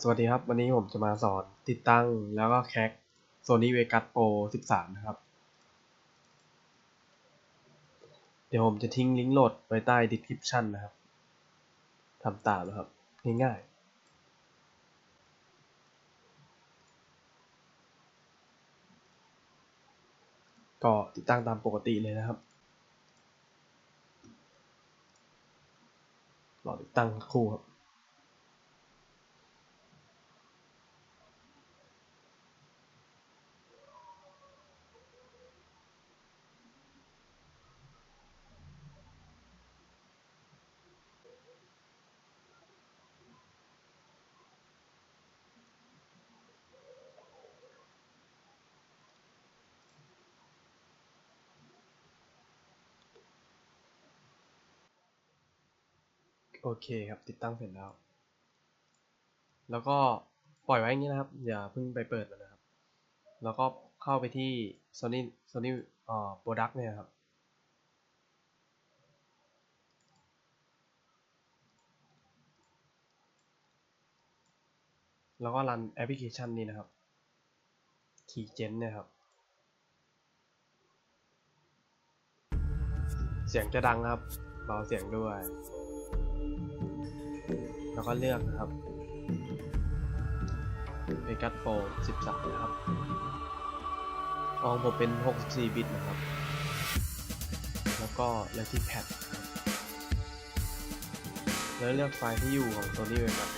สวัสดีครับ วันนี้ผมจะมาสอนติดตั้งแล้วก็แคค Sony Vegas Pro 13 นะครับ เดี๋ยวผมจะทิ้งลิงก์โหลดไว้ใต้ description นะครับทำตามนะครับ ง่ายๆ ก็ติดตั้งตามปกติเลยนะครับรอติดตั้งครู่ครับ โอเคครับติดตั้งเสร็จแล้ว แล้วก็ปล่อยไว้อย่างนี้นะครับ อย่าเพิ่งไปเปิดมันนะครับ แล้วก็เข้าไปที่ Sony Sony เอ่อ Product เนี่ยครับ แล้วก็รันแอปพลิเคชันนี้นะครับ Keygen เนี่ยครับ เสียงจะดังครับเบาเสียงด้วย แล้วก็เลือกนะครับ Vegas Pro 13 นะครับของผมเป็น 64 บิตนะครับ แล้วก็เลือกที่แพดแล้วเลือกไฟล์ที่อยู่ของ Sony Vegas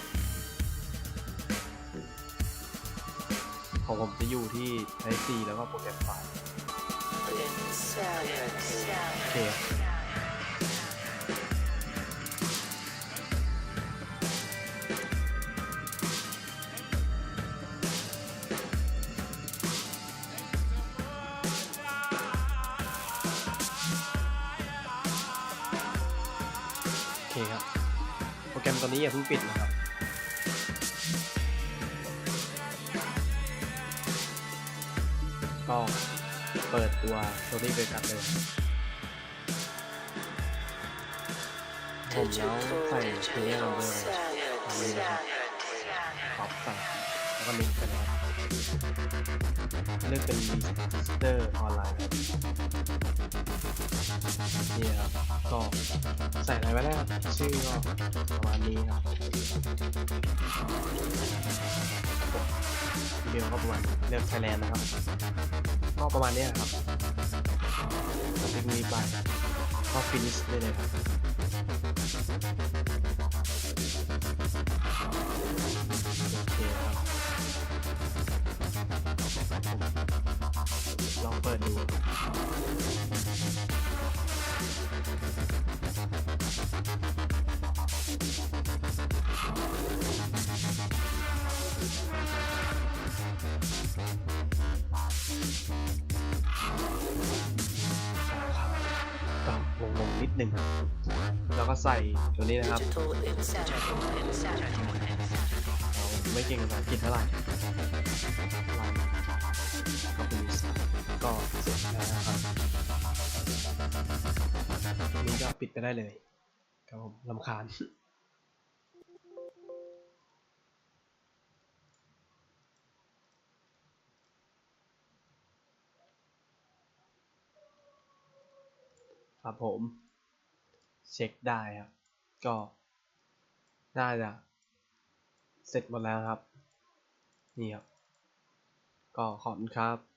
ของผมจะอยู่ที่ Type C แล้วก็โปรแกรมไฟล์โอเค เคครับ โปรแกรมตัวนี้อย่าเพิ่งปิดนะครับก็เปิดตัว Sony Vegas เลยผมแล้วใส่เพลย์เราด้วยตามนี้นะครับขอบใส่แล้วก็ลิงก์ไปนะครับเลือกเป็น Visitor ออนไลน์ครับนี่ครับ ก็ใส่อะไรไว้แล้วชื่อก็ประมาณนี้ครับเดียวก็ประมาณเลือก Thailand นะครับก็ประมาณนี้ครับสติ๊กนี้ไปก็ฟินิชได้เลยครับโอเคครับลองเปิดดู นิดหนึ่งครับแล้วก็ใส่ตัวนี้นะครับเราไม่เก่งภาษาอังกฤษเท่าไหร่ก็เป็นก็เสร็จแล้วนะครับนี่ก็ปิดไปได้เลยครับผมลำคาญครับผม ช็คได้ครับ ก็น่าจะเสร็จหมดแล้วครับ นี่ครับ ก็ขอบคุณครับ